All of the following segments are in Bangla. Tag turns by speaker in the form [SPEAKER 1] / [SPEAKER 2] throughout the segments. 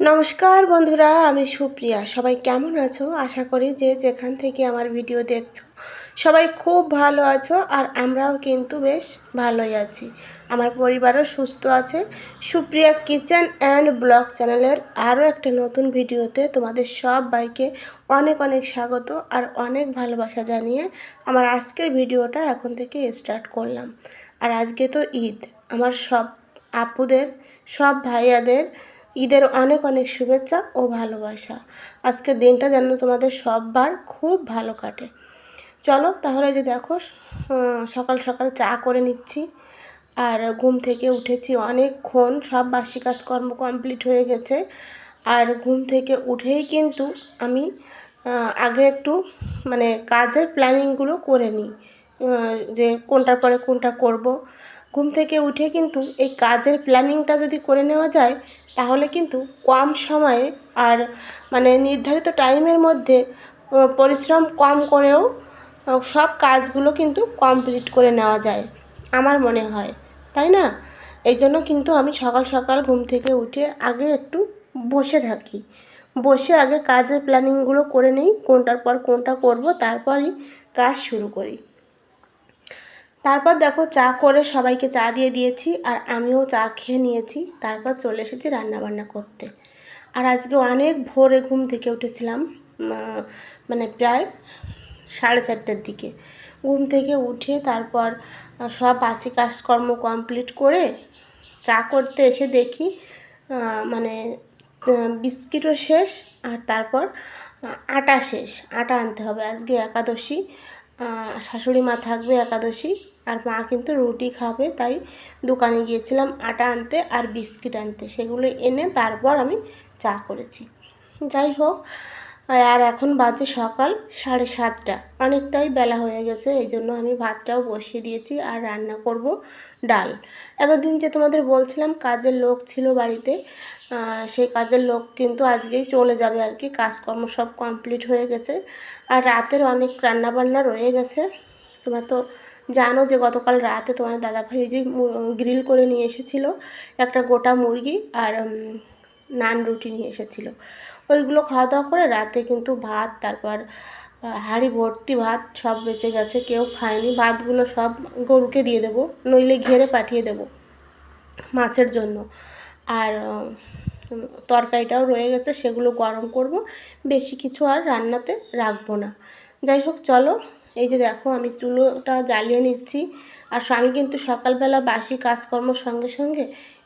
[SPEAKER 1] নমস্কার বন্ধুরা, আমি সুপ্রিয়া। সবাই কেমন আছো? আশা করি যে যেখান থেকে আমার ভিডিও দেখছ, সবাই খুব ভালো আছো আর আমরাও কিন্তু বেশ ভালোই আছি। আমার পরিবারও সুস্থ আছে। সুপ্রিয়া কিচেন অ্যান্ড ব্লগ চ্যানেলের আরও একটা নতুন ভিডিওতে তোমাদের সব বাইকে অনেক অনেক স্বাগত আর অনেক ভালোবাসা জানিয়ে আমার আজকের ভিডিওটা এখন থেকে স্টার্ট করলাম। আর আজকে তো ঈদ। আমার সব আপুদের, সব ভাইয়াদের ঈদের অনেক অনেক শুভেচ্ছা ও ভালোবাসা। আজকের দিনটা যেন তোমাদের সববার খুব ভালো কাটে। চলো তাহলে যে দেখো সকাল সকাল চা করে নিচ্ছি। আর ঘুম থেকে উঠেছি অনেকক্ষণ, সব বাসি কাজকর্ম কমপ্লিট হয়ে গেছে। আর ঘুম থেকে উঠেই কিন্তু আমি আগে একটু মানে কাজের প্ল্যানিংগুলো করে নিই যে কোনটার পরে কোনটা করব। ঘুম থেকে উঠে কিন্তু এই কাজের প্ল্যানিংটা যদি করে নেওয়া যায় তাহলে কিন্তু কম সময়ে আর মানে নির্ধারিত টাইমের মধ্যে পরিশ্রম কম করেও সব কাজগুলো কিন্তু কমপ্লিট করে নেওয়া যায়, আমার মনে হয়। তাই না? এই জন্য কিন্তু আমি সকাল সকাল ঘুম থেকে উঠে আগে একটু বসে থাকি। বসে আগে কাজের প্ল্যানিংগুলো করে নিই, কোনটার পর কোনটা করব, তারপরই কাজ শুরু করি। তারপর দেখো চা করে সবাইকে চা দিয়ে দিয়েছি আর আমিও চা খেয়ে নিয়েছি। তারপর চলে এসেছি রান্না বান্না করতে। আর আজকে অনেক ভোরে ঘুম থেকে উঠেছিলাম মানে প্রায় সাড়ে চারটের দিকে। ঘুম থেকে উঠে তারপর সব আছে কাজকর্ম কমপ্লিট করে চা করতে এসে দেখি মানে বিস্কিটও শেষ আর তারপর আটা শেষ। আটা আনতে হবে। আজকে একাদশী শাশুড়ি মা থাকবে একাদশী। আর মা কিন্তু রুটি খাবে, তাই দোকানে গিয়েছিলাম আটা আনতে আর বিস্কিট আনতে, সেগুলো এনে তারপর আমি চা করেছি। যাই হোক, আর এখন বাজে সকাল সাড়ে সাতটা, অনেকটাই বেলা হয়ে গেছে, এই জন্য আমি ভাতটাও বসিয়ে দিয়েছি আর রান্না করব ডাল। এতদিন যে তোমাদের বলছিলাম কাজের লোক ছিল বাড়িতে সেই কাজের লোক কিন্তু আজকেই চলে যাবে আর কি, কাজকর্ম সব কমপ্লিট হয়ে গেছে, আর রাতের অনেক রান্নাবান্না রয়ে গেছে। তোমরা তো জানো যে গতকাল রাতে তোমার দাদাভাই যে গ্রিল করে নিয়ে এসেছিল একটা গোটা মুরগি আর নান রুটি নিয়ে এসেছিল। ওইগুলো খাওয়া দাওয়া করে রাতে কিন্তু ভাত, তারপর হাঁড়ি ভর্তি ভাত সব বেঁচে গেছে, কেউ খায়নি। ভাতগুলো সব গরুকে দিয়ে দেবো, নইলে ঘেরে পাঠিয়ে দেবো মাছের জন্য। আর তরকারিটাও রয়ে গেছে, সেগুলো গরম করব। বেশি কিছু আর রান্নাতে রাখব না। যাই হোক, চলো এই যে দেখো, আমি চুলোটা জ্বালিয়ে নিচ্ছি। আর স্বামী কিন্তু সকালবেলা বাসি কাজকর্ম সঙ্গে সঙ্গে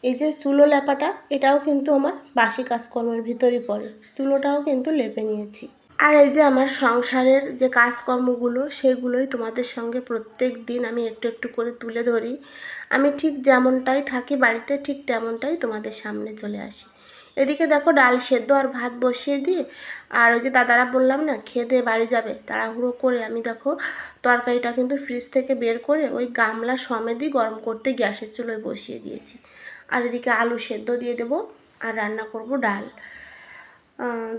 [SPEAKER 1] এই যে চুলো লেপাটা, এটাও কিন্তু আমার বাসি কাজকর্মের ভিতরই পড়ে। চুলোটাও কিন্তু লেপে নিয়েছি। আর এই যে আমার সংসারের যে কাজকর্মগুলো, সেগুলোই তোমাদের সঙ্গে প্রত্যেক দিন আমি একটু একটু করে তুলে ধরি। আমি ঠিক যেমনটাই থাকি বাড়িতে, ঠিক তেমনটাই তোমাদের সামনে চলে আসি। এদিকে দেখো ডাল সেদ্ধ আর ভাত বসিয়ে দিয়ে, আর ওই যে দাদারা বললাম না, খেয়ে দিয়ে বাড়ি যাবে। তাড়াহুড়ো করে আমি দেখো তরকারিটা কিন্তু ফ্রিজ থেকে বের করে ওই গামলা সমেতই গরম করতে গ্যাসের চুলোয় বসিয়ে দিয়েছি। আর এদিকে আলু সেদ্ধ দিয়ে দেবো, আর রান্না করব ডাল।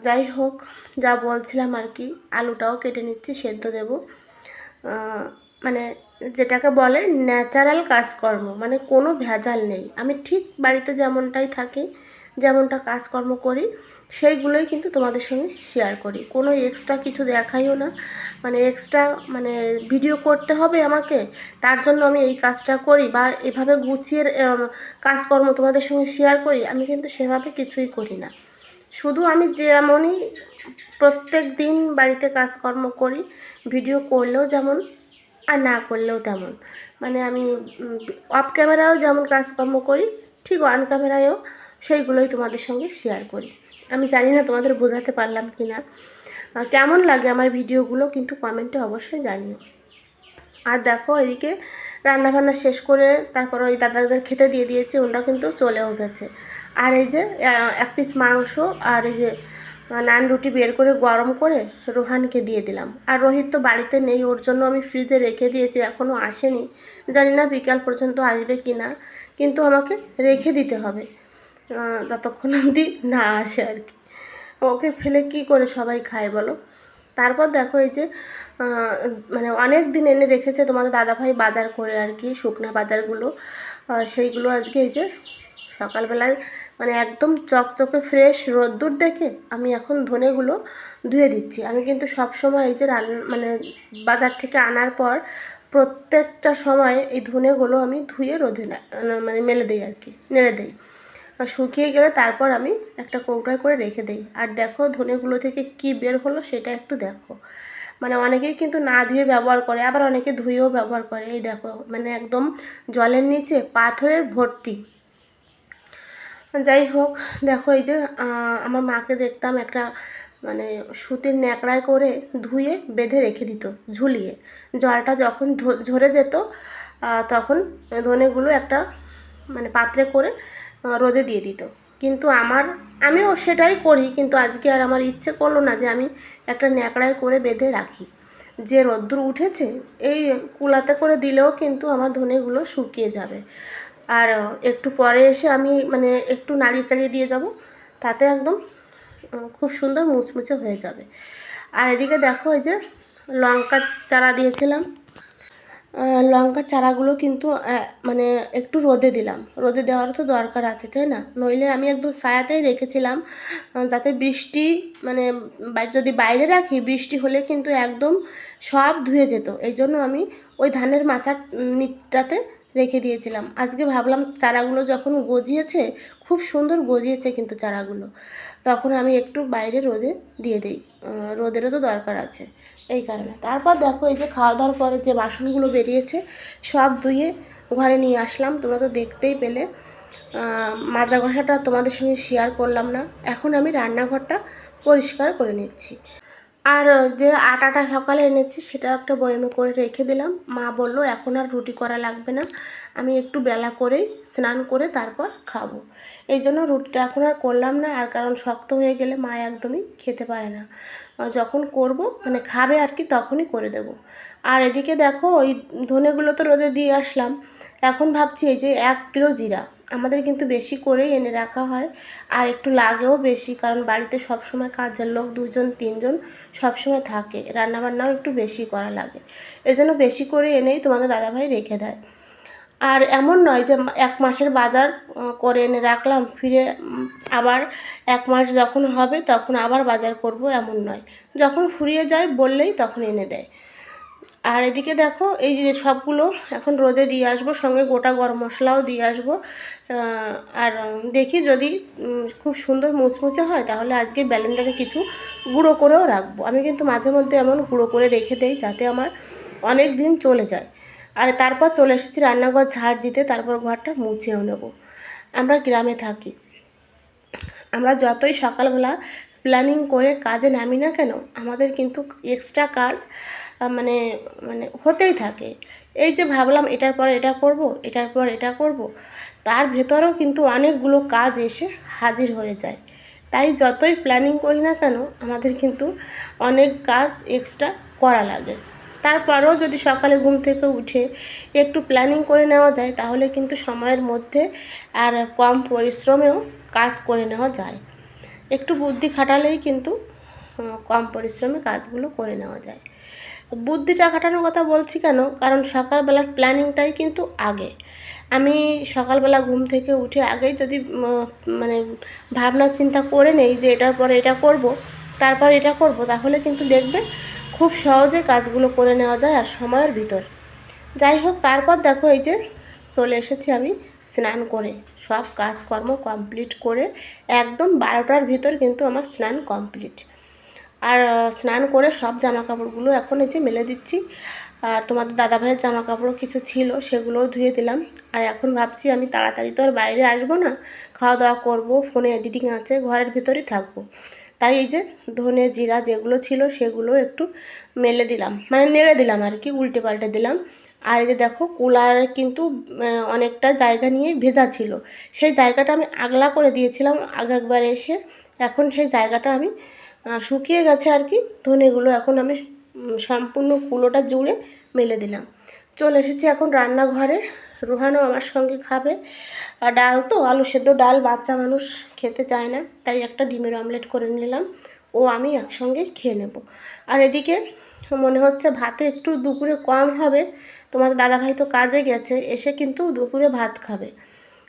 [SPEAKER 1] যাই হোক, যা বলছিলাম আর কি, আলুটাও কেটে নিচ্ছি, সেদ্ধ দেব। মানে যেটাকে বলে ন্যাচারাল কাজকর্ম মানে কোনো ভেজাল নেই। আমি ঠিক বাড়িতে যেমনটাই থাকি, যেমনটা কাজকর্ম করি, সেইগুলোই কিন্তু তোমাদের সঙ্গে শেয়ার করি। কোনো এক্সট্রা কিছু দেখাইও না। মানে এক্সট্রা মানে ভিডিও করতে হবে আমাকে, তার জন্য আমি এই কাজটা করি বা এভাবে গুছিয়ে কাজকর্ম তোমাদের সঙ্গে শেয়ার করি, আমি কিন্তু সেভাবে কিছুই করি না। শুধু আমি যেমনই প্রত্যেক দিন বাড়িতে কাজকর্ম করি ভিডিও করলেও যেমন আর না করলেও তেমন। মানে আমি অফ ক্যামেরাও যেমন কাজকর্ম করি, ঠিক অন ক্যামেরায়ও সেইগুলোই তোমাদের সঙ্গে শেয়ার করি। আমি জানি না তোমাদের বোঝাতে পারলাম কি না কেমন লাগে আমার ভিডিওগুলো কিন্তু কমেন্টে অবশ্যই জানিও। আর দেখো এদিকে রান্নাবান্না শেষ করে তারপর ওই দাদাদের খেতে দিয়ে দিয়েছে ওনারা কিন্তু চলেও গেছে। আর এই যে এক পিস মাংস আর এই যে নান রুটি বের করে গরম করে রোহানকে দিয়ে দিলাম। আর রোহিত তো বাড়িতে নেই, ওর জন্য আমি ফ্রিজে রেখে দিয়েছি এখনও আসেনি। জানি না বিকাল পর্যন্ত আসবে কি না, কিন্তু আমাকে রেখে দিতে হবে যতক্ষণ অবধি না আসে আর কি। ওকে ফেলে কি করে সবাই খায় বলো? তারপর দেখো এই যে মানে অনেক দিন এনে রেখেছে তোমাদের দাদাভাই বাজার করে আর কি, শুকনা বাজারগুলো। সেইগুলো আজকে এই যে সকালবেলায় মানে একদম চকচকে ফ্রেশ রোদ্দুর দেখে আমি এখন ধনেগুলো ধুয়ে দিচ্ছি। আমি কিন্তু সব সময় এই যে রান মানে বাজার থেকে আনার পর প্রত্যেকটা সময় এই ধনেগুলো আমি ধুয়ে রোদে মানে মেলে দিই আর কি, নেড়ে দিই। শুকিয়ে গেলে তারপর আমি একটা কৌটায় করে রেখে দিই। আর দেখো ধনেগুলো থেকে কি বের হলো সেটা একটু দেখো। মানে অনেকেই কিন্তু না ধুয়ে ব্যবহার করে, আবার অনেকে ধুয়েও ব্যবহার করে। এই দেখো মানে একদম জলের নিচে পাথরের ভর্তি। যাই হোক, দেখো এই যে আমার মাকে দেখতাম একটা মানে সুতির ন্যাকড়ায় করে ধুয়ে বেঁধে রেখে দিত, ঝুলিয়ে। জলটা যখন ঝরে যেত তখন ধনেগুলো একটা মানে পাত্রে করে রোদে দিয়ে দিত। কিন্তু আমার, আমিও সেটাই করি, কিন্তু আজকে আর আমার ইচ্ছে করল না যে আমি একটা ন্যাকড়ায় করে বেঁধে রাখি। যে রোদ্দুর উঠেছে, এই কুলাতে করে দিলেও কিন্তু আমার ধনেগুলো শুকিয়ে যাবে। আর একটু পরে এসে আমি মানে একটু নাড়িয়ে চাড়িয়ে দিয়ে যাব, তাতে একদম খুব সুন্দর মুচমুচে হয়ে যাবে। আর এদিকে দেখো এই যে লঙ্কা চারা দিয়েছিলাম। লঙ্কা চারাগুলো কিন্তু মানে একটু রোদে দিলাম। রোদে দেওয়ার তো দরকার আছে, তাই না? নইলে আমি একদম ছায়াতেই রেখেছিলাম যাতে বৃষ্টি মানে যদি বাইরে রাখি, বৃষ্টি হলে কিন্তু একদম সব ধুয়ে যেত। এই জন্য আমি ওই ধানের মাচার নিচটাতে রেখে দিয়েছিলাম। আজকে ভাবলাম চারাগুলো যখন গজিয়েছে, খুব সুন্দর গজিয়েছে কিন্তু চারাগুলো। তখন আমি একটু বাইরে রোদে দিয়ে দিই। রোদেরও তো দরকার আছে এই কারণে। তারপর দেখো এই যে খাওয়া দাওয়ার পরে যে বাসনগুলো বেরিয়েছে, সব ধুয়ে ঘরে নিয়ে আসলাম। তোমরা তো দেখতেই পেলে। মাজা ঘষাটা তোমাদের সঙ্গে শেয়ার করলাম না। এখন আমি রান্নাঘরটা পরিষ্কার করে নিচ্ছি। আর যে আটাটা সকালে এনেছি সেটা একটা বয়মে করে রেখে দিলাম। মা বলল, এখন আর রুটি করা লাগবে না। আমি একটু বেলা করেই স্নান করে তারপর খাব। এই জন্য রুটিটা এখন আর করলাম না, আর কারণ শক্ত হয়ে গেলে মা একদমই খেতে পারে না। যখন করব মানে খাবে আর কি, তখনই করে দেব। আর এদিকে দেখো, ওই ধনেগুলো তো রোদে দিয়ে আসলাম। এখন ভাবছি এই যে এক কিলো জিরা। আমাদের কিন্তু বেশি করেই এনে রাখা হয়। আর একটু লাগেও বেশি, কারণ বাড়িতে সবসময় কাজের লোক দুজন, তিনজন সবসময় থাকে। রান্নাবান্নাও একটু বেশি করা লাগে। এজন্য বেশি করে এনেই তোমাদের দাদাভাই রেখে দেয়। আর এমন নয় যে এক মাসের বাজার করে এনে রাখলাম, ফিরে আবার এক মাস যখন হবে তখন আবার বাজার করব এমন নয়। যখন ফুরিয়ে যায় বললেই তখন এনে দেয়। আর এদিকে দেখো, এই যে সবগুলো এখন রোদে দিয়ে আসব, সঙ্গে গোটা গরম মশলাও দিয়ে আসব। আর দেখি যদি খুব সুন্দর মুচমুচে হয়, তাহলে আজকে ব্যালেন্ডারে কিছু গুঁড়ো করেও রাখব। আমি কিন্তু মাঝে মধ্যে এমন গুঁড়ো করে রেখে দেই, যাতে আমার অনেক দিন চলে যায়। আর তারপর চলে এসেছি রান্নাঘর ঝাড় দিতে, তারপর ঘরটা মুছেও নেব। আমরা গ্রামে থাকি। আমরা যতই সকালবেলা প্ল্যানিং করে কাজে নামি না কেন, আমাদের কিন্তু এক্সট্রা কাজ মানে মানে হতেই থাকে। এই যে ভাবলাম এটার পর এটা করব, এটার পর এটা করব, তার ভেতরেও কিন্তু অনেকগুলো কাজ এসে হাজির হয়ে যায়। তাই যতই প্ল্যানিং করি না কেন, আমাদের কিন্তু অনেক কাজ এক্সট্রা করা লাগে। তারপরেও যদি সকালে ঘুম থেকে উঠে একটু প্ল্যানিং করে নেওয়া যায়, তাহলে কিন্তু সময়ের মধ্যে আর কম পরিশ্রমেও কাজ করে নেওয়া যায়। একটু বুদ্ধি খাটালেই কিন্তু কম পরিশ্রমে কাজগুলো করে নেওয়া যায়। বুদ্ধিটা খাটানোর কথা বলছি কেন? কারণ সকালবেলার প্ল্যানিংটাই কিন্তু আগে। আমি সকালবেলা ঘুম থেকে উঠে আগেই যদি মানে ভাবনা চিন্তা করে নেই যে এটার পরে এটা করব, তারপর এটা করব, তাহলে কিন্তু দেখবে খুব সহজে কাজগুলো করে নেওয়া যায় আর সময়ের ভিতর। যাই হোক, তারপর দেখো এই যে চলে এসেছি আমি স্নান করে, সব কাজকর্ম কমপ্লিট করে একদম বারোটার ভিতর কিন্তু আমার স্নান কমপ্লিট আর স্নান করে সব জামা কাপড়গুলো এখন এই যে মেলে দিচ্ছি। আর তোমাদের দাদাভাইয়ের জামা কাপড়ও কিছু ছিল, সেগুলোও ধুয়ে দিলাম। আর এখন ভাবছি আমি তাড়াতাড়ি তো আর বাইরে আসব না খাওয়া দাওয়া করব, ফোনে এডিটিং আছে, ঘরের ভিতরেই থাকব। তাই এই যে ধনে, জিরা যেগুলো ছিল সেগুলো একটু মেলে দিলাম মানে নেড়ে দিলাম আর কি উল্টে পাল্টে দিলাম। আর এই যে দেখো কুলার কিন্তু অনেকটা জায়গা নিয়ে ভেজা ছিল। সেই জায়গাটা আমি আগলা করে দিয়েছিলাম আগে একবার এসে। এখন সেই জায়গাটা আমি শুকিয়ে গেছে আর কি। ধনেগুলো এখন আমি সম্পূর্ণ কুলোটা জুড়ে মেলে দিলাম। চলে এসেছি এখন রান্নাঘরে। রোহানও আমার সঙ্গে খাবে। আর ডাল তো, আলু সেদ্ধ ডাল, বাচ্চা মানুষ খেতে চায় না। তাই একটা ডিমের অমলেট করে নিলাম। ও, আমি একসঙ্গে খেয়ে নেব। আর এদিকে মনে হচ্ছে ভাতে একটু দুপুরে কম হবে। তোমাদের দাদাভাই তো কাজে গেছে, এসে কিন্তু দুপুরে ভাত খাবে।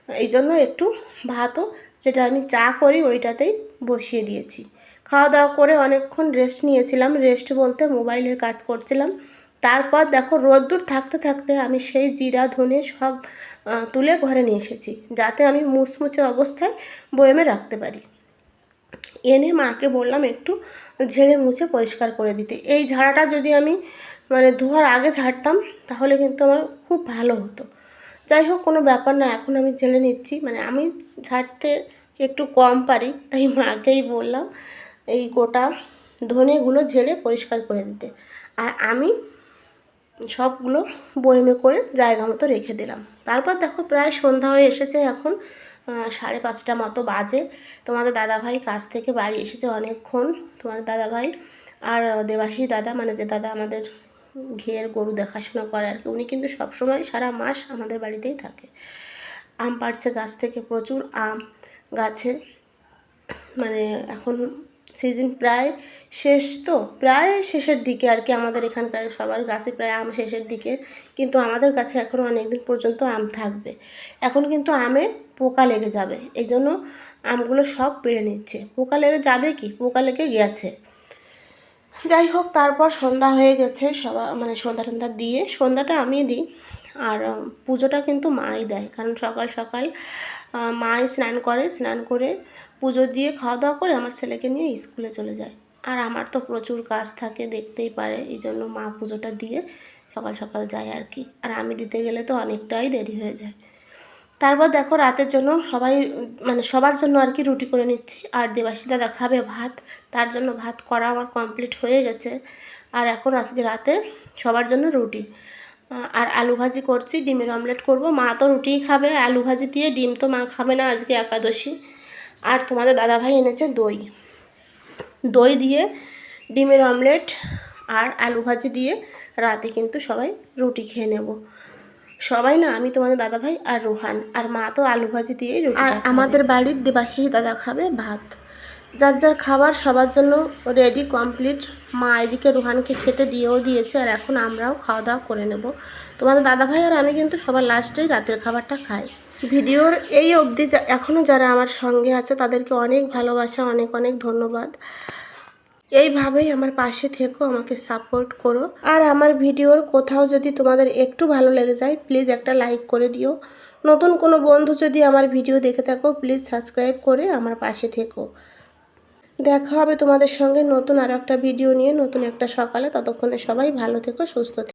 [SPEAKER 1] এই জন্য একটু ভাতও, যেটা আমি চা করি ওইটাতেই বসিয়ে দিয়েছি। খাওয়া দাওয়া করে অনেকক্ষণ রেস্ট নিয়েছিলাম। রেস্ট বলতে মোবাইলের কাজ করছিলাম। তারপর দেখো রোদ্দুর থাকতে থাকতে আমি সেই জিরা, ধনে সব তুলে ঘরে নিয়ে এসেছি, যাতে আমি মুচমুচে অবস্থায় বয়েমে রাখতে পারি। এনে মাকে বললাম একটু ঝেড়ে মুছে পরিষ্কার করে দিতে। এই ঝাড়াটা যদি আমি মানে ধোয়ার আগে ঝাড়তাম, তাহলে কিন্তু আমার খুব ভালো হতো। যাই হোক, কোনো ব্যাপার না, এখন আমি ঝেড়ে নিচ্ছি। মানে আমি ঝাড়তে একটু কম পারি, তাই মাকেই বললাম এই গোটা ধনেগুলো ঝেড়ে পরিষ্কার করে দিতে। আর আমি সবগুলো বয়েমে করে জায়গা মতো রেখে দিলাম। তারপর দেখো, প্রায় সন্ধ্যা হয়ে এসেছে এখন সাড়ে পাঁচটা মতো বাজে। তোমাদের দাদাভাই কাজ থেকে বাড়ি এসেছে অনেকক্ষণ। তোমাদের দাদাভাই আর দেবাশী দাদা মানে যে দাদা আমাদের ঘের গরু দেখাশোনা করে আর কি। উনি কিন্তু সবসময় সারা মাস আমাদের বাড়িতেই থাকে। আম পাড়ছে গাছ থেকে প্রচুর আম গাছে। মানে এখন সিজন প্রায় শেষ তো, প্রায় শেষের দিকে আর কি আমাদের এখানকার সবার গাছে প্রায় আম শেষের দিকে। কিন্তু আমাদের কাছে এখনও অনেক দিন পর্যন্ত আম থাকবে। এখন কিন্তু আমে পোকা লেগে যাবে। এই জন্য আমগুলো সব পেড়ে নিচ্ছে। পোকা লেগে যাবে কি? পোকা লেগে গেছে। যাই হোক, তারপর সন্ধ্যা হয়ে গেছে, সবা মানে সন্ধ্যা টন্ধ্যা দিয়ে, সন্ধ্যাটা আমি দিই। আর পুজোটা কিন্তু মাই দেয়, কারণ সকাল সকাল মাই স্নান করে স্নান করে পুজো দিয়ে খাওয়া দাওয়া করে আমার ছেলেকে নিয়ে স্কুলে চলে যায়। আর আমার তো প্রচুর কাজ থাকে, দেখতেই পারে, এই জন্য মা পুজোটা দিয়ে সকাল সকাল যায় আর কি। আর আমি দিতে গেলে তো অনেকটাই দেরি হয়ে যায়। তারপর দেখো রাতের জন্য সবাই মানে সবার জন্য আর কি রুটি করে নিচ্ছি। আর দেবাশী দাদা খাবে ভাত। তার জন্য ভাত করা আমার কমপ্লিট হয়ে গেছে। আর এখন আজকে রাতে সবার জন্য রুটি। আর আলু ভাজি করছি, ডিমের অমলেট করব। মা তো রুটিই খাবে, আলু ভাজি দিয়ে ডিম তো মা খাবে না আজকে একাদশী। আর তোমাদের দাদাভাই এনেছে দই। দই দিয়ে ডিমের অমলেট আর আলু ভাজি দিয়ে রাতে কিন্তু সবাই রুটি খেয়ে নেব। সবাই না আমি তোমাদের দাদা ভাই আর রোহান। আর মা তো আলু ভাজি দিয়েই রুটি আর আমাদের বাড়ির দেবাশিস দাদা খাবে ভাত। যার যার খাবার সবার জন্য রেডি কমপ্লিট মা এদিকে রোহানকে খেতে দিয়েও দিয়েছে আর এখন আমরাও খাওয়া দাওয়া করে নেব। তোমাদের দাদা ভাই আর আমি কিন্তু সবার লাস্টেই রাতের খাবারটা খাই। ভিডিওর এই অবধি যা- এখনও যারা আমার সঙ্গে আছে তাদেরকে অনেক ভালোবাসা অনেক অনেক ধন্যবাদ। এইভাবেই আমার পাশে থেকো, আমাকে সাপোর্ট করো। আর আমার ভিডিওর কোথাও যদি তোমাদের একটু ভালো লেগে যায় প্লিজ একটা লাইক করে দিও। নতুন কোনো বন্ধু যদি আমার ভিডিও দেখে থাকো প্লিজ সাবস্ক্রাইব করে আমার পাশে থেকো। দেখা হবে তোমাদের সঙ্গে নতুন আরও একটা ভিডিও নিয়ে, নতুন একটা সকালে। ততক্ষণে সবাই ভালো থেকো, সুস্থ থেকো।